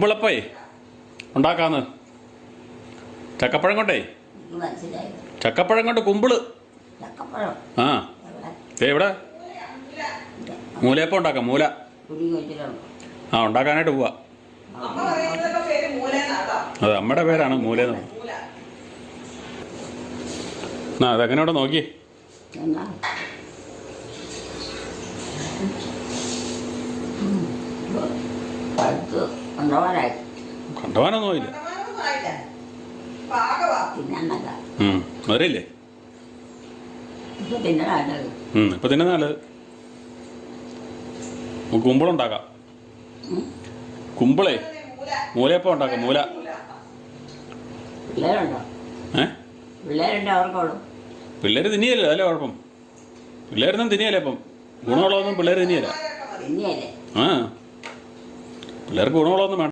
കുമ്പിളപ്പേ ഉണ്ടാക്കാന്ന്. ചക്കപ്പഴം കൊണ്ടേ. ചക്കപ്പഴം കൊണ്ട് കുമ്പിൾ. ആ. ദേ മൂലയപ്പം ഉണ്ടാക്കാം മൂല. ആ ഉണ്ടാക്കാനായിട്ട് പോവാ. അത് അമ്മയുടെ പേരാണ് മൂല ആ അതെങ്ങനെ ഇവിടെ നോക്കിയേ. എന്നാ പഴുത്ത് കൊണ്ടുപോകാനായി. ആയില്ല ഉം. അതില്ലേ ഇപ്പൊ തന്നെ നല്ലത്. നമുക്ക് കുമ്പിളുണ്ടാക്കാം കുമ്പളേ? മൂല മൂലയപ്പം ഉണ്ടാക്കാം മൂല. പിള്ളേരുണ്ടോ? ഏ? പിള്ളേരുണ്ടോ അവർക്കുള്ളൂ പിള്ളേർ തിന്നിയല്ലേ അതല്ലേ കുഴപ്പം? പിള്ളേരൊന്നും തിന്നിയല്ലേ അപ്പം ഗുണമുള്ളതൊന്നും പിള്ളേര് തിന്നിയല്ല? ആ. പിള്ളേർക്ക് ഗുണമുള്ളതൊന്നും വേണ്ട.